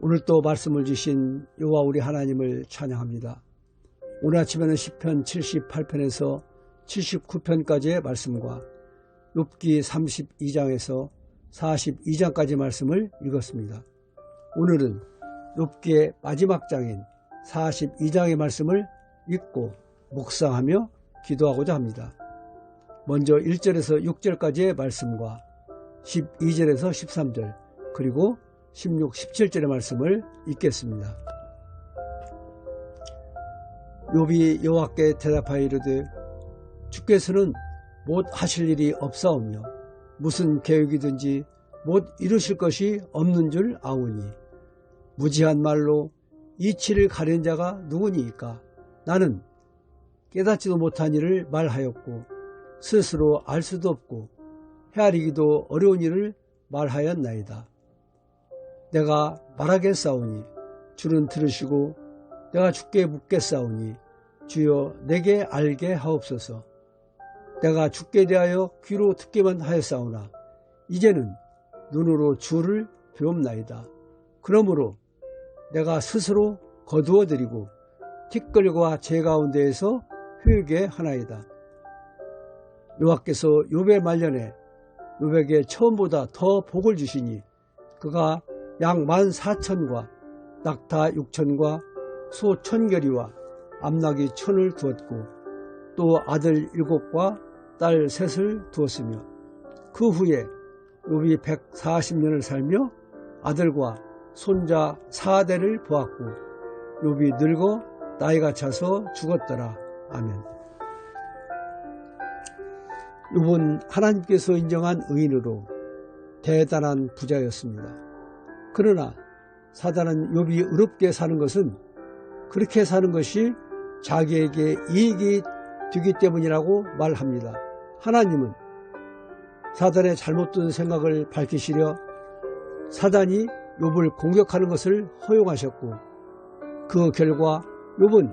오늘 또 말씀을 주신 여호와 우리 하나님을 찬양합니다. 오늘 아침에는 10편 78편에서 79편까지의 말씀과 욥기 32장에서 42장까지 말씀을 읽었습니다. 오늘은 욥기의 마지막 장인 42장의 말씀을 읽고 묵상하며 기도하고자 합니다. 먼저 1절에서 6절까지의 말씀과 12절에서 13절 그리고 16, 17절의 말씀을 읽겠습니다. 욥이 여호와께 대답하여 이르되 주께서는 못 하실 일이 없사오며 무슨 계획이든지 못 이루실 것이 없는 줄 아오니 무지한 말로 이치를 가린 자가 누구니이까 나는 깨닫지도 못한 일을 말하였고 스스로 알 수도 없고 헤아리기도 어려운 일을 말하였나이다. 내가 말하겠사오니 주는 들으시고 내가 죽게 묻겠사오니 주여 내게 알게 하옵소서. 내가 죽게 대하여 귀로 듣기만 하였사오나 이제는 눈으로 주를 배옵나이다. 그러므로 내가 스스로 거두어 드리고 티끌과 제 가운데에서 회개 하나이다. 여호와께서 욥의 말년에 욥에게 처음보다 더 복을 주시니 그가 양만 사천과 낙타 육천과 소 천결이와 암나귀 천을 두었고 또 아들 일곱과 딸 셋을 두었으며 그 후에 욥이 140년을 살며 아들과 손자 사대를 보았고 욥이 늙어 나이가 차서 죽었더라. 아멘. 욥은 하나님께서 인정한 의인으로 대단한 부자였습니다. 그러나 사단은 욥이 의롭게 사는 것은 그렇게 사는 것이 자기에게 이익이 되기 때문이라고 말합니다. 하나님은 사단의 잘못된 생각을 밝히시려 사단이 욥을 공격하는 것을 허용하셨고 그 결과 욥은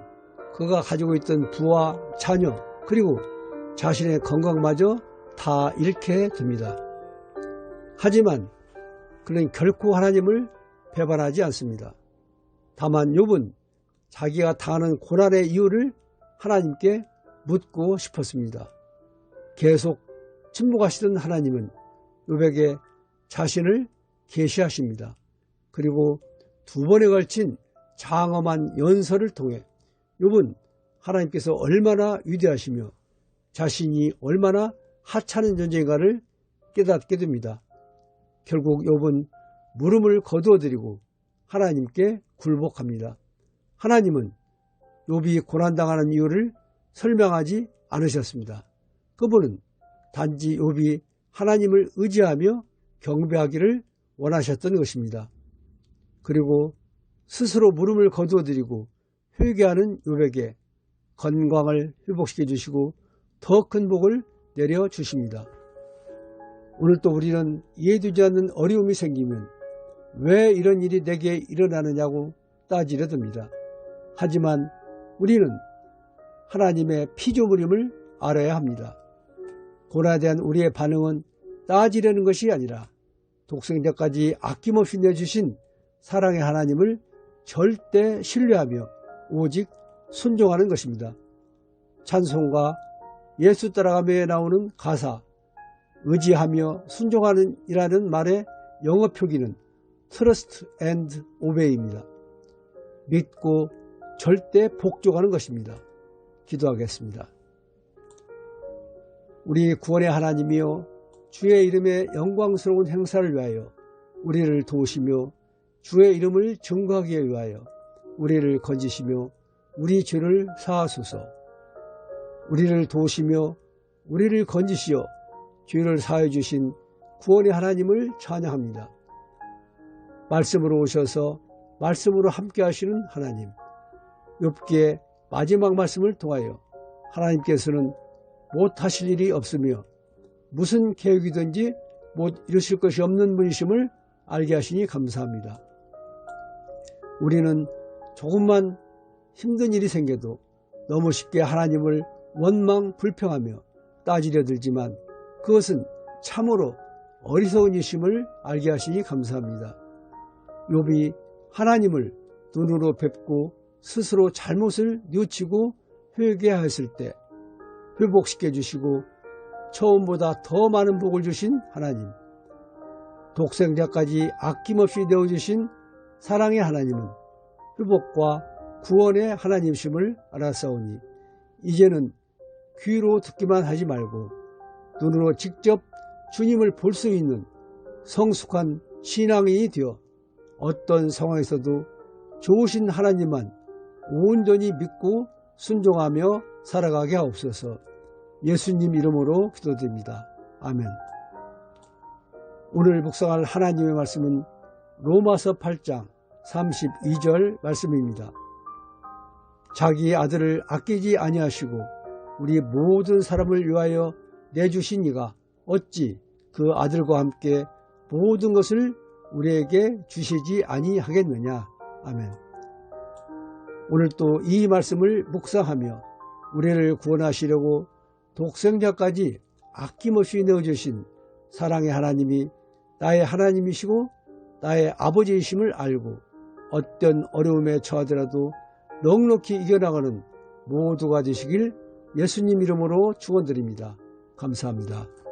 그가 가지고 있던 부와 자녀 그리고 자신의 건강마저 다 잃게 됩니다. 하지만 그는 결코 하나님을 배반하지 않습니다. 다만 욥은 자기가 당하는 고난의 이유를 하나님께 묻고 싶었습니다. 계속 침묵하시던 하나님은 욥에게 자신을 계시하십니다. 그리고 두 번에 걸친 장엄한 연설을 통해 욥은 하나님께서 얼마나 위대하시며 자신이 얼마나 하찮은 존재인가를 깨닫게 됩니다. 결국 욥은 물음을 거두어드리고 하나님께 굴복합니다. 하나님은 욥이 고난당하는 이유를 설명하지 않으셨습니다. 그분은 단지 욥이 하나님을 의지하며 경배하기를 원하셨던 것입니다. 그리고 스스로 물음을 거두어드리고 회개하는 욥에게 건강을 회복시켜 주시고 더 큰 복을 내려 주십니다. 오늘 또 우리는 이해되지 않는 어려움이 생기면 왜 이런 일이 내게 일어나느냐고 따지려 듭니다. 하지만 우리는 하나님의 피조물임을 알아야 합니다. 고난에 대한 우리의 반응은 따지려는 것이 아니라 독생자까지 아낌없이 내주신 사랑의 하나님을 절대 신뢰하며 오직 순종하는 것입니다. 찬송과 예수 따라가며에 나오는 가사, 의지하며 순종하는 이라는 말의 영어 표기는 trust and obey입니다. 믿고 절대 복종하는 것입니다. 기도하겠습니다. 우리 구원의 하나님이여 주의 이름의 영광스러운 행사를 위하여 우리를 도우시며 주의 이름을 증거하기 위하여 우리를 건지시며 우리 죄를 사하소서 우리를 도우시며 우리를 건지시어 죄를 사해 주신 구원의 하나님을 찬양합니다. 말씀으로 오셔서 말씀으로 함께 하시는 하나님 욥기의 마지막 말씀을 통하여 하나님께서는 못하실 일이 없으며 무슨 계획이든지 못 이루실 것이 없는 분이심을 알게 하시니 감사합니다. 우리는 조금만 힘든 일이 생겨도 너무 쉽게 하나님을 원망 불평하며 따지려 들지만 그것은 참으로 어리석은 이심을 알게 하시니 감사합니다. 욥이 하나님을 눈으로 뵙고 스스로 잘못을 뉘우치고 회개하였을 때 회복시켜 주시고 처음보다 더 많은 복을 주신 하나님 독생자까지 아낌없이 내어주신 사랑의 하나님은 회복과 구원의 하나님심을 알았사오니 이제는 귀로 듣기만 하지 말고 눈으로 직접 주님을 볼 수 있는 성숙한 신앙인이 되어 어떤 상황에서도 좋으신 하나님만 온전히 믿고 순종하며 살아가게 하옵소서 예수님 이름으로 기도드립니다. 아멘. 오늘 묵상할 하나님의 말씀은 로마서 8장 32절 말씀입니다. 자기 아들을 아끼지 아니하시고 우리 모든 사람을 위하여 내주신 이가 어찌 그 아들과 함께 모든 것을 우리에게 주시지 아니하겠느냐. 아멘. 오늘 또 이 말씀을 묵상하며 우리를 구원하시려고 독생자까지 아낌없이 내어주신 사랑의 하나님이 나의 하나님이시고 나의 아버지이심을 알고 어떤 어려움에 처하더라도 넉넉히 이겨나가는 모두가 되시길 예수님 이름으로 축원드립니다. 감사합니다.